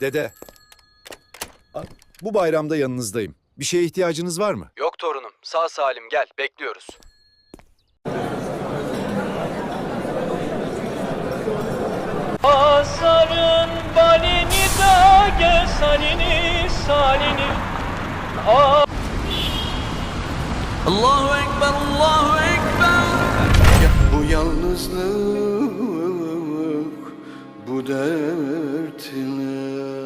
Dede. Bu bayramda yanınızdayım. Bir şeye ihtiyacınız var mı? Yok torunum. Sağ salim gel. Bekliyoruz. Asarın balini da gel salini salini Allahu Ekber, Allahu Ekber. Bu yalnızlık bu dert fırtına.